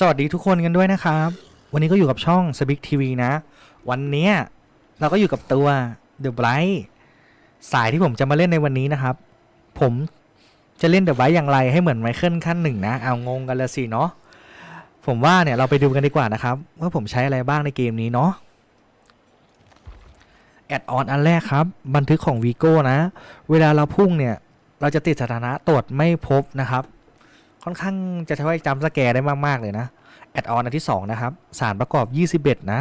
สวัสดีทุกคนกันด้วยนะครับ วันนี้ก็อยู่กับช่อง s b i g TV นะ วันนี้เราก็อยู่กับตัว The Bright สายที่ผมจะมาเล่นในวันนี้นะครับ ผมจะเล่น The Bright อย่างไรให้เหมือนไมเคิลขั้นหนึ่งนะ เอางงกันละสิเนาะผมว่าเนี่ยเราไปดูกันดีกว่านะครับ ว่าผมใช้อะไรบ้างในเกมนี้เนาะแอดออนอันแรกครับ บันทึกของ Vigo นะ เวลาเราพุ่งเนี่ย เราจะติดสถานะตรวจไม่พบนะครับ ค่อนข้างจะช่วยจำสแกร์ได้มากๆเลยนะแอดออนอันที่ 2 นะครับ สารประกอบ 21 นะ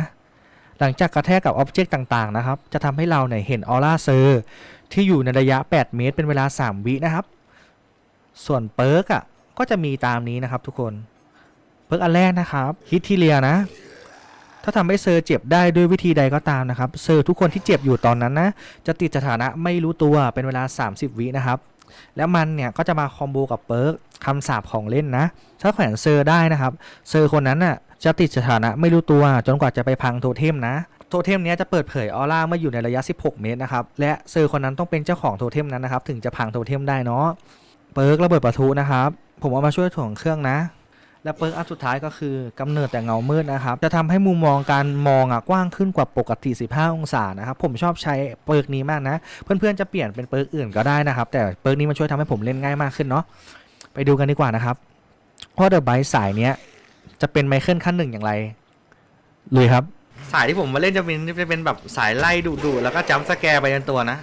หลังจากกระแทกกับอ็อบเจกต์ต่างๆนะครับ จะทำให้เราเนี่ยเห็นออร่าเซอร์ที่อยู่ในระยะ 8 เมตร เป็นเวลา 3 วินะครับ ส่วนเปิร์กอะก็จะมีตามนี้นะครับทุกคนเปิร์กอันแรกนะครับฮิตทีเลียนะ ถ้าทำให้เซอร์เจ็บได้ด้วยวิธีใดก็ตามนะครับ เซอร์ทุกคนที่เจ็บอยู่ตอนนั้นนะ จะติดสถานะไม่รู้ตัวเป็นเวลา 30 วินะครับ แล้วมันเนี่ยก็จะมาคอมโบกับเปิร์กคำสาปของเล่นนะ ถ้าแขวนเซอร์ได้นะครับ เซอร์คนนั้นน่ะจะติดสถานะไม่รู้ตัวจนกว่าจะไปพังโทเทมนะ โทเทมเนี้ยจะเปิดเผยออร่าเมื่ออยู่ในระยะ 16 เมตรนะครับ และเซอร์คนนั้นต้องเป็นเจ้าของโทเทมนั้นนะครับ ถึงจะพังโทเทมได้เนาะ เปิร์กระเบิดประทุนะครับ ผมเอามาช่วยถ่วงเครื่องนะ และเปิร์กอันสุดท้ายก็คือกำเนิดแต่เงามืดนะครับ จะทำให้มุมมองการมองอะกว้างขึ้นกว่าปกติ 15 องศานะครับ ผมชอบใช้เปิร์กนี้มากนะ เพื่อนๆจะเปลี่ยนเป็นเปิร์กอื่นก็ได้นะครับ แต่เปิร์กนี้มันช่วยทำให้ผมเล่นง่ายมากขึ้นเนาะไปดูกันดีกว่านะครับว่าเดอะไบสายเนี้ยจะเป็นไมเคิลขั้นหนึ่งอย่างไรเลยครับ สายที่ผมมาเล่นจะเป็นจะเป็นแบบสายไล่ดุดุๆแล้วก็จัมป์สแกร์ไปยันตัวนะ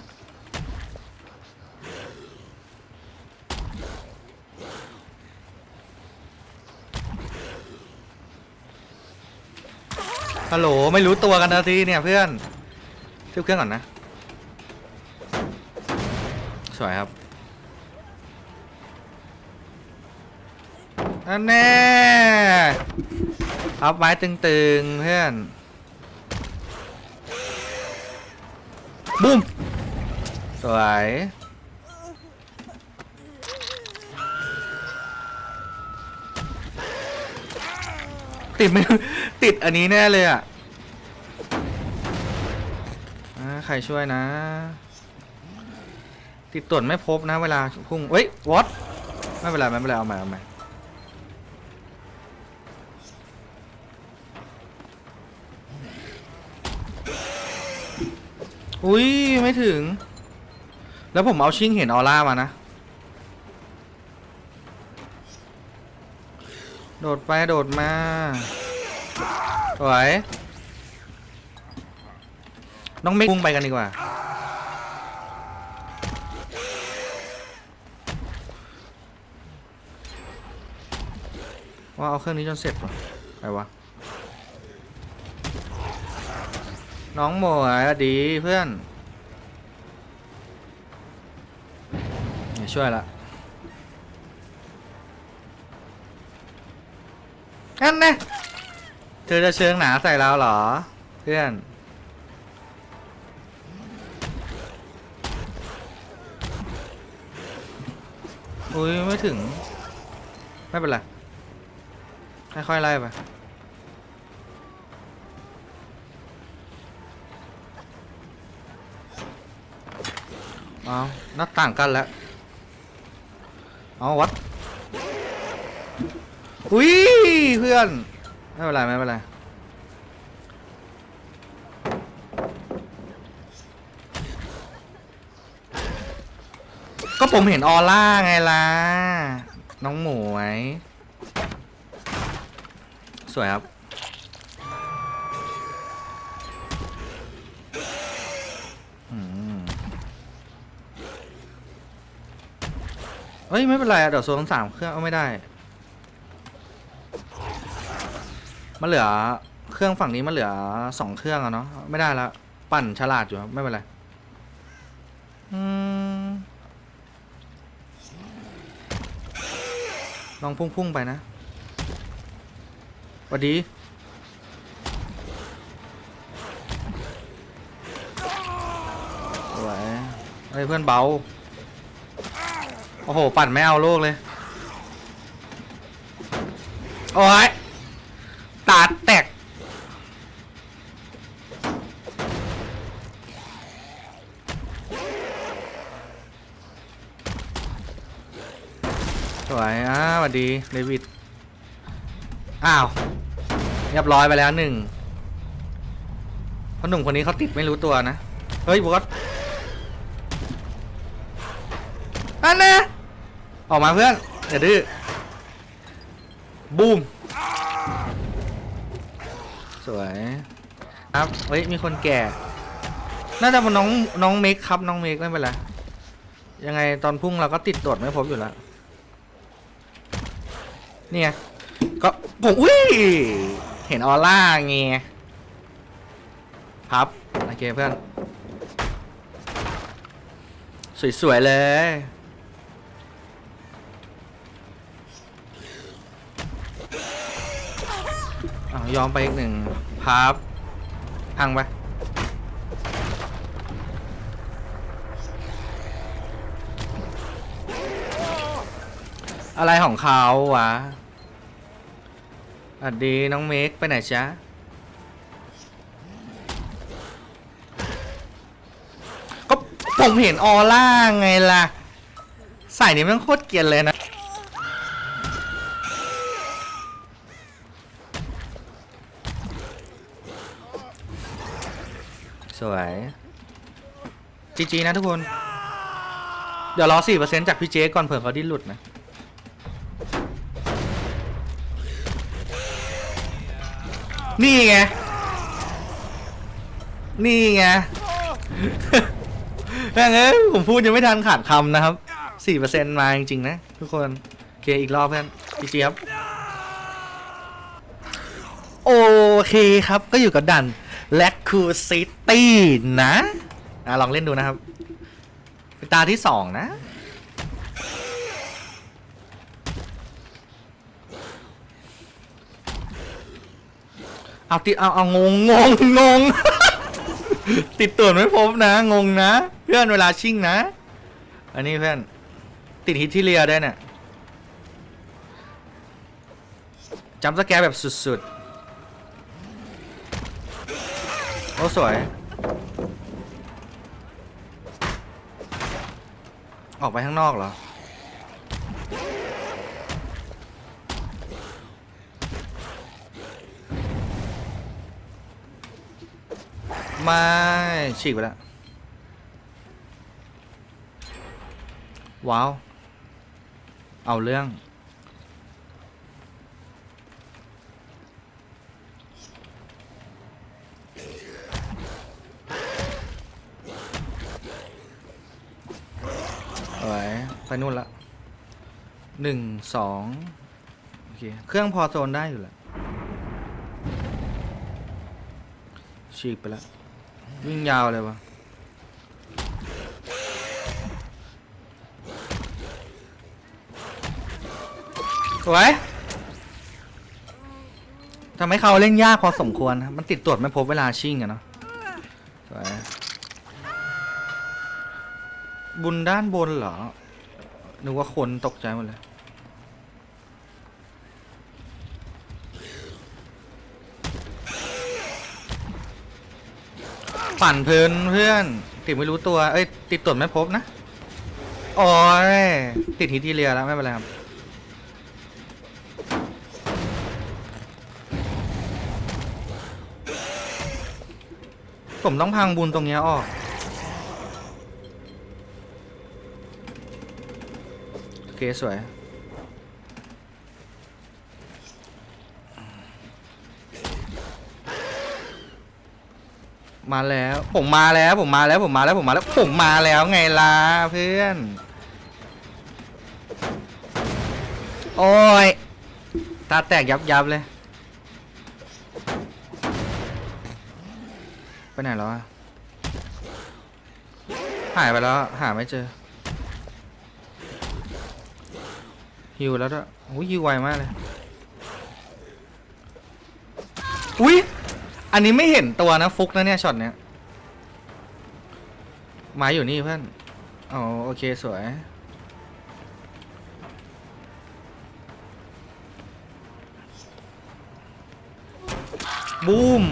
ฮัลโหลไม่รู้ตัวกันนาทีเนี่ยเพื่อนเทียบเครื่องก่อนนะ สวยครับอันแน่อัพไม้ตึงๆเพื่อนบุ้มสวย ติดไม่ติดอันนี้แน่เลยอะใครช่วยนะ ติดตรวจไม่พบนะเวลาพุ่งเฮ้ยวอตไม่เป็นไรไม่เป็นไรเอาใหม่เอาใหม่อุ้ยไม่ถึง แล้วผมเอาชิงเห็นออร่ามานะ โดดไปโดดมา สวย น้องเมฆพุ่งไปกันดีกว่า ว่าเอาเครื่องนี้จนเสร็จวะไปวะ น้องหมวยดีเพื่อน ช่วยละ นั่นนะเธอจะเชิงหนาใส่เราเหรอ เพื่อน อุ้ยไม่ถึง ไม่เป็นไร ค่อยๆไล่ไปเอาหน้าต่างกันแล้ว เอาวัด อุ้ยเพื่อน ไม่เป็นไรไม่เป็นไรก็ผมเห็นออร่าไงล่ะ น้องหมวย สวยครับเฮ้ย ไม่เป็นไรอะเดี๋ยวโซนสามเครื่องเอาไม่ได้ มันเหลือเครื่องฝั่งนี้มันเหลือสองเครื่องอะเนาะไม่ได้แล้วปั่นฉลาดอยู่ไม่เป็นไรอลองพุ่งๆไปนะสวัสดีสวยเฮ้ยเพื่อนเบา โอ้โห ปั่นไม่เอาโลกเลย โอ้ย ตาแตก สวยอ่าสวัส ดี เดวิด อ้าว เรียบร้อยไปแล้วหนึ่งเพราะหนุ่มคนนี้เขาติดไม่รู้ตัวนะ เฮ้ยบอสอันนะออกมาเพื่อนอย่าดื้อ บูม สวย ครับ เฮ้ย มีคนแก่ น่าจะเป็นน้องน้องเมคครับ น้องเมคไม่เป็นไรยังไงตอนพุ่งเราก็ติดตรวจไม่พบอยู่แล้ว เนี่ย ก็ผมอุ้ย เห็นออร่าไงครับ โอเคเพื่อน สวย ๆ เลยอ้าวยอมไปอีกหนึ่งพับ พังไปอะไรของเขาวะ สวัสดีน้องเมกไปไหนจ๊ะก็ผมเห็นออร่าไงล่ะใส่นี่มันโคตรเกรียนเลยนะ สวยจีจีนะทุกคน เดี๋ยวรอ4%จากพี่เจก่อนเผื่อเขาดิ้นหลุดนะ นี่ไง นี่ไงแม่งเอ้ยผมพูดยังไม่ทันขาดคำนะครับ4%มาจริงๆนะ ทุกคน โอเค อีกรอบเพื่อนพี่เจี๊ยบโอเคครับก็อยู่กับดันแลคคูซิตี้นะอะลองเล่นดูนะครับ เป็นตาที่สองนะ เอาติดเอาเอางงงงงง ติดตัวจไม่พบนะ งงนะ เพื่อนเวลาชิ่งนะ อันนี้เพื่อน ติดฮิตที่เรียได้เนี่ยจำสแกร์แบบสุดๆ โอ้สวย ออกไปข้างนอกเหรอ ไม่ฉีกไปแล้ว ว้าว เอาเรื่อง เอาไว้ไปนู่นละหนึ่งสองโอเค เครื่องพอโซนได้อยู่แหละฉีกไปแล้ว วิ่งยาวเลยวะสวยทำให้เขาเล่นยากพอสมควรนะมันติดตรวจไม่พบเวลาชิ่งอะเนาะสวยบุญด้านบนเหรอนึกว่าคนตกใจหมดเลย ปั่นเพลินเพื่อนติดไม่รู้ตัว เอ้ย ติดตรวจไม่พบนะโอ้ยติดฮิตที่เรียแล้วไม่เป็นไรครับผมต้องพังบุญตรงเนี้ยออก โอเค สวย มาแล้วผมมาแล้วผมมาแล้วผมมาแล้วผมมาแล้วผมมาแล้วไงล่ะเพื่อน โอ้ยตาแตกยับยับเลย ไปไหนแล้วอะหายไปแล้วหาไม่เจอฮิวแล้วด้วยอุ้ยฮิวไวมากเลยอุ้ย อันนี้ไม่เห็นตัวนะฟุกนะเนี่ยช็อตเนี้ยหมาอยู่นี่เพื่อนอ๋อโอเคสวย บูม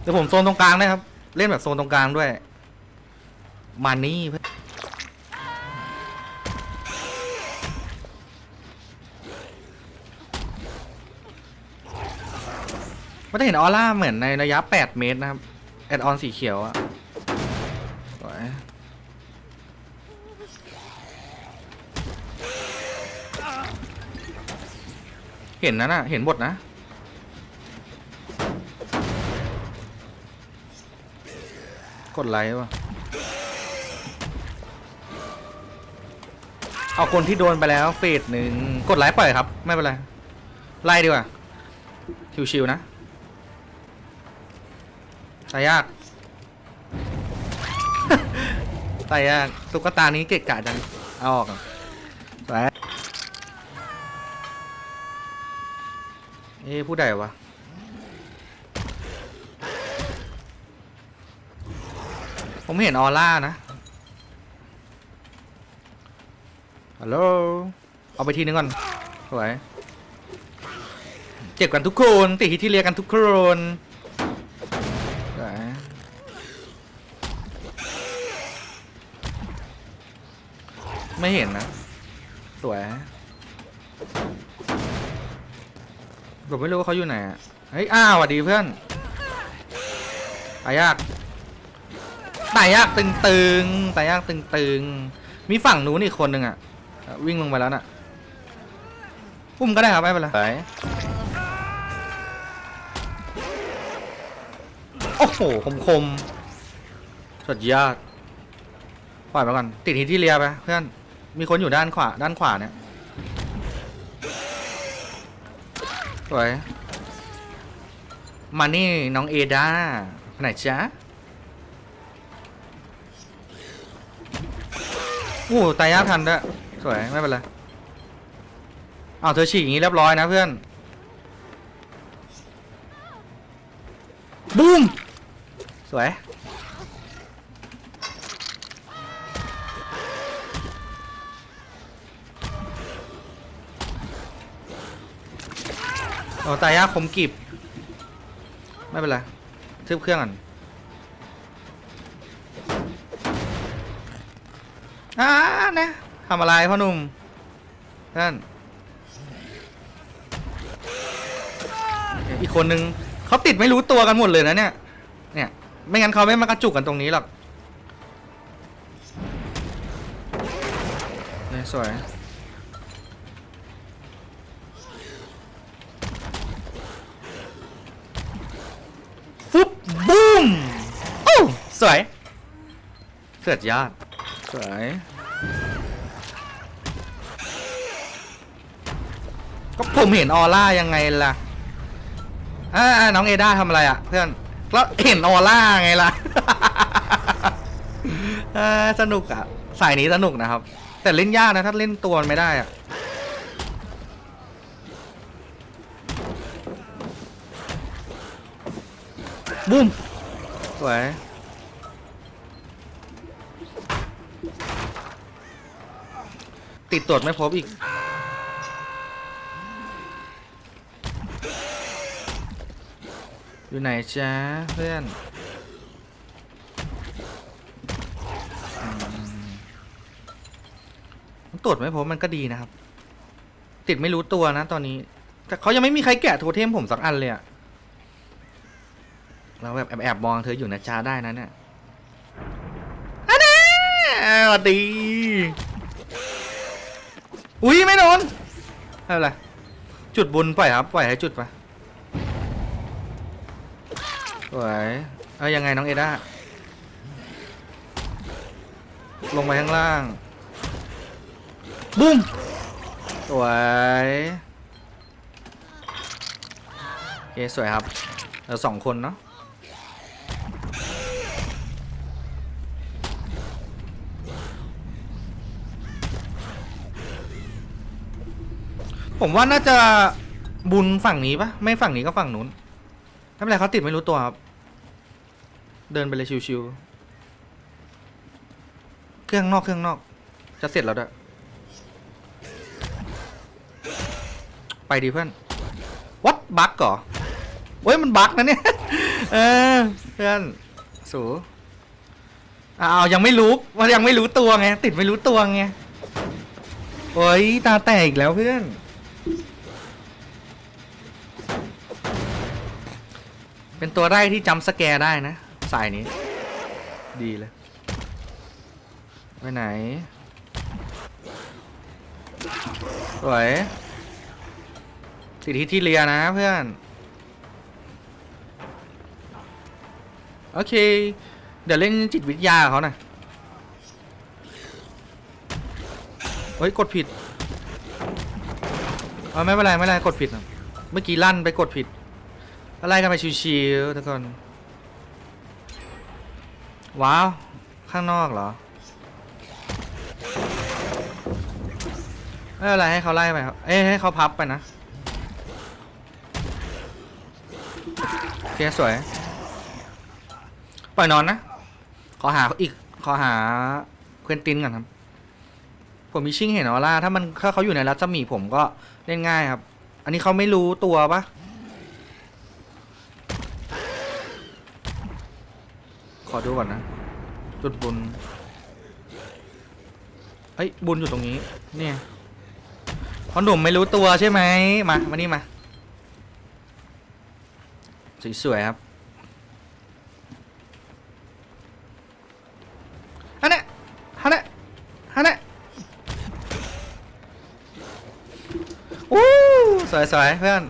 เดี๋ยวผมโซนตรงกลางนะครับ เล่นแบบโซนตรงกลางด้วย มานี่เพื่อน มันจะเห็นออร่าเหมือนในระยะ 8 เมตรนะครับ แอดออนสีเขียวอะสวยเห็นนะน่ะ เห็นบทนะ กดไลค์ว่ะเอาคนที่โดนไปแล้วเฟสหนึ่งกดไลค์ปล่อยครับ ไม่เป็นไร ไล่ดีกว่า ชิวๆนะ ตายยาก ตายยากตุ๊กตานี้เกะกะจัง เอาออกก่อนไปเอ๊ะผู้ใดวะ ผมเห็นออร่านะ ฮัลโหล เอาไปทีนึงก่อนสวย เจ็บกันทุกคนติฮิตที่เรียกันทุกคนสวย ไม่เห็นนะ สวยผมไม่รู้ว่าเขาอยู่ไหนอะเฮ้ย อ้าวสวัสดีเพื่อนตายยากตายยากตึงตึงๆตายยากตึงตึงๆมีฝั่งนู้นอีกคนหนึ่งอะอะวิ่งลงไปแล้วน่ะปุ่มก็ได้ครับไม่เป็นไรไปโอ้โหคมคมๆสุดยอดปล่อยไปก่อนติดฮิตที่เรียไปเพื่อน มีคนอยู่ด้านขวา ด้านขวาเนี่ยสวยมานี่น้องเอดาไหนจ๊ะโอ้ตายยากทันด้วยสวย ไม่เป็นไรเอาเธอฉีกอย่างนี้เรียบร้อยนะเพื่อน บูม สวย โอ้ตายยากคมกริบไม่เป็นไรทึบเครื่องก่อนอ่านะทำอะไรพ่อหนุ่มท่านอีกคนนึงเขาติดไม่รู้ตัวกันหมดเลยนะเนี่ย เนี่ย ไม่งั้นเขาไม่มากระจุกกันตรงนี้หรอกเนี่ยสวย ฟุบบูมโอ้ สวยเกิดยอดสวยก็ผมเห็นออร่ายังไงล่ะอ่าน้องเอด้าทำอะไรอะเพื่อนแล้วเห็นออร่าไงล่ะ อ่าสนุกอะสายนี้สนุกนะครับ แต่เล่นยากนะถ้าเล่นตัวมันไม่ได้อะบูมสวย ติดตรวจไม่พบอีก อยู่ไหนจ๊ะเพื่อนตรวจไม่พบมันก็ดีนะครับ ติดไม่รู้ตัวนะตอนนี้ แต่เขายังไม่มีใครแกะโทเทมผมสักอันเลยอะเราแบบแอบๆมองเธออยู่นะจ้าได้นะเนี่ยอันนี้สวัสดี อุ้ยไม่โดนไม่เป็นไรจุดบุญปล่อยครับปล่อยให้จุดไปสวยเอายังไงน้องเอด้าลงไปข้างล่างบุ้มสวยโอเคสวยครับเราสองคนเนาะ ผมว่าน่าจะบุญฝั่งนี้ปะไม่ฝั่งนี้ก็ฝั่งนู้นไม่เป็นไรเขาติดไม่รู้ตัวครับ เดินไปเลยชิวๆเครื่องนอกเครื่องนอก จะเสร็จแล้วด้วยไปดีเพื่อนวัดบั๊กเหรอเว้ยมันบั๊กนะเนี่ยเออเพื่อนสูอ้าวยังไม่รู้ว่ายังไม่รู้ตัวไงติดไม่รู้ตัวไงโอ้ยตาแตกอีกแล้วเพื่อน เป็นตัวไร่ที่จำสแกร์ได้นะ สายนี้ ดีเลย ไปไหนสวยติที่ที่เรียนะเพื่อน โอเค เดี๋ยวเล่นจิตวิทยาเขานะเฮ้ย กดผิด เอาไม่เป็นไร ไม่เป็นไร กดผิด เมื่อกี้ลั่นไปกดผิด อะไรกันไปชิวๆทุกคน ว้าว ข้างนอกเหรอ ไม่เป็นไรให้เขาไล่ไปครับ เอ้ยให้เขาพับไปนะโอเคสวย ปล่อยนอนนะ ขอหาอีก ขอหาเควินตินก่อนครับ ผมมีชิ่งเห็นออร่า ถ้ามันถ้าเขาอยู่ในรัศมีผมก็เล่นง่ายครับ อันนี้เขาไม่รู้ตัวปะ ขอดูก่อนนะ จุดบุญเอ้ยบุญอยู่ตรงนี้ เนี่ยเพราะหนุ่มไม่รู้ตัวใช่ไหมมามานี่มาสวยๆครับฮันเน่ฮันเน่ฮันเน่อู้สวยสวยเพื่อน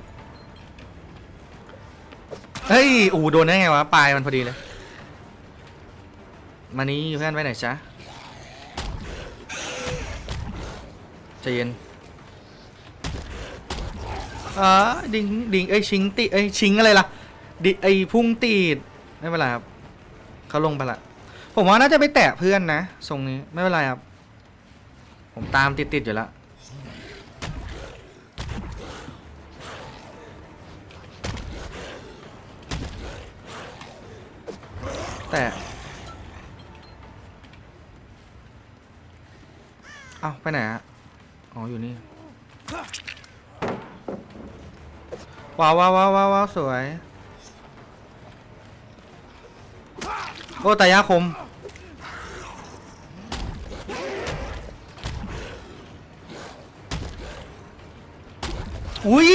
เฮ้ย อูโดนได้ไงวะ ปลายมันพอดีเลย มานี่เพื่อนไปไหนจ๊ะใจเย็นอ่าดิงดิงเอ้ยชิงติเอ้ยชิงอะไรล่ะดิไอ้พุ่งตีดไม่เป็นไรครับเขาลงไปละผมว่าน่าจะไปแตะเพื่อนนะทรงนี้ไม่เป็นไรครับ ผมตามติดๆอยู่แล้วแต่ เอ้าไปไหนอะอ๋ออยู่นี่ว้าวว้าวว้าวว้าวสวย โอ้ตายาคม อุ้ย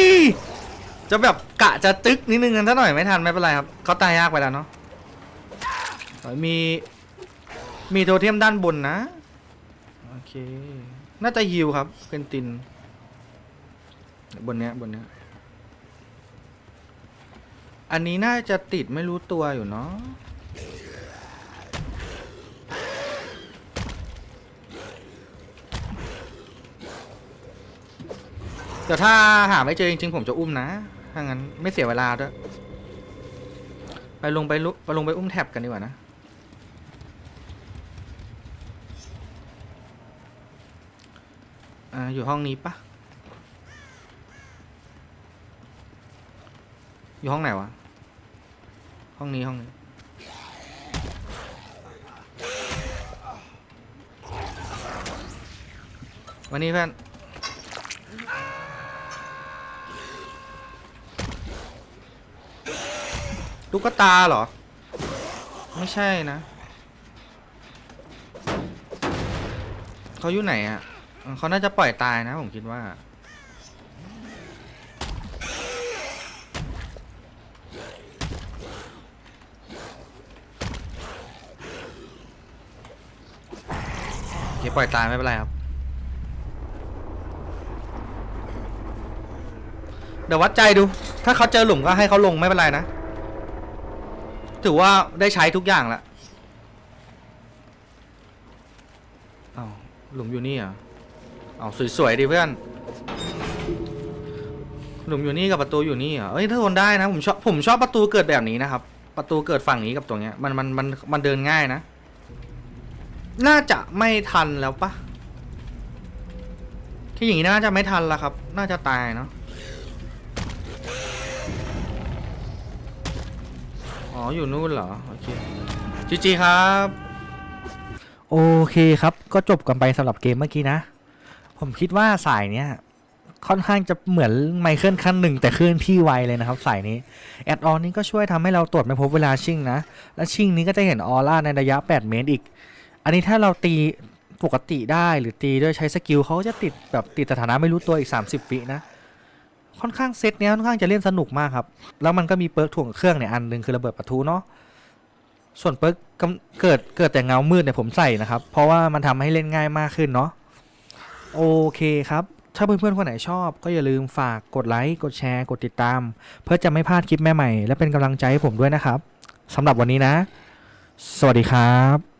จะแบบกะจะตึกนิดนึงกันซะหน่อยไม่ทันไม่เป็นไรครับเขาตายยากไปแล้วเนาะมีมีโทเทมด้านบนนะ น่าจะฮิวครับเป็นติน บนเนี้ยบนเนี้ย อันนี้น่าจะติดไม่รู้ตัวอยู่เนาะแต่ถ้าหาไม่เจอจริงๆผมจะอุ้มนะ ถ้างั้นไม่เสียเวลาด้วย ไปลงไปลุไปลงไปอุ้มแท็บกันดีกว่านะ อ่า อยู่ห้องนี้ปะอยู่ห้องไหนวะ ห้องนี้ห้องนี้ วันนี้เพื่อนตุ๊กตาเหรอ ไม่ใช่นะ เขาอยู่ไหนอะ เขาน่าจะปล่อยตายนะผมคิดว่า โอเคปล่อยตายไม่เป็นไรครับ เดี๋ยววัดใจดู ถ้าเขาเจอหลุมก็ให้เขาลงไม่เป็นไรนะ ถือว่าได้ใช้ทุกอย่างละอาวหลุมอยู่นี่เหรอ เอาสวยๆดิเพื่อนหลุมอยู่นี่กับประตูอยู่นี่เหรอเอ้ยถ้าทนได้นะผมชอบผมชอบประตูเกิดแบบนี้นะครับ ประตูเกิดฝั่งนี้กับตรงเนี้ยมันมันมันมันเดินง่ายนะ น่าจะไม่ทันแล้วปะที่อย่างนี้น่าจะไม่ทันล้วครับ น่าจะตายเนาะอ๋ออยู่นู่นเหรอโอเคจีจีครับ โอเคครับก็จบกันไปสำหรับเกมเมื่อกี้นะ ผมคิดว่าสายเนี้ยค่อนข้างจะเหมือนไมเคิลขั้นหนึ่งแต่เคลื่อนที่ไวเลยนะครับสายนี้ แอดออนนี้ก็ช่วยทำให้เราตรวจไม่พบเวลาชิ่งนะ และชิ่งนี้ก็จะเห็นออร่าในระยะ 8 เมตรอีก อันนี้ถ้าเราตีปกติได้หรือตีด้วยใช้สกิลเขาจะติดแบบติดสถานะไม่รู้ตัวอีก 30วินะ ค่อนข้างเซตเนี้ยค่อนข้างจะเล่นสนุกมากครับ แล้วมันก็มีเปิร์กถ่วงเครื่องเนี่ยอันหนึ่งคือระเบิดประทุเนาะส่วนเปิร์กเกิดเกิดแต่เงามืดเนี่ยผมใส่นะครับ เพราะว่ามันทำให้เล่นง่ายมากขึ้นเนาะ โอเคครับ ถ้าเพื่อนๆคนไหนชอบก็อย่าลืมฝากกดไลค์ กดแชร์ กดติดตาม เพื่อจะไม่พลาดคลิปใหม่ๆและเป็นกำลังใจให้ผมด้วยนะครับสำหรับวันนี้นะ สวัสดีครับ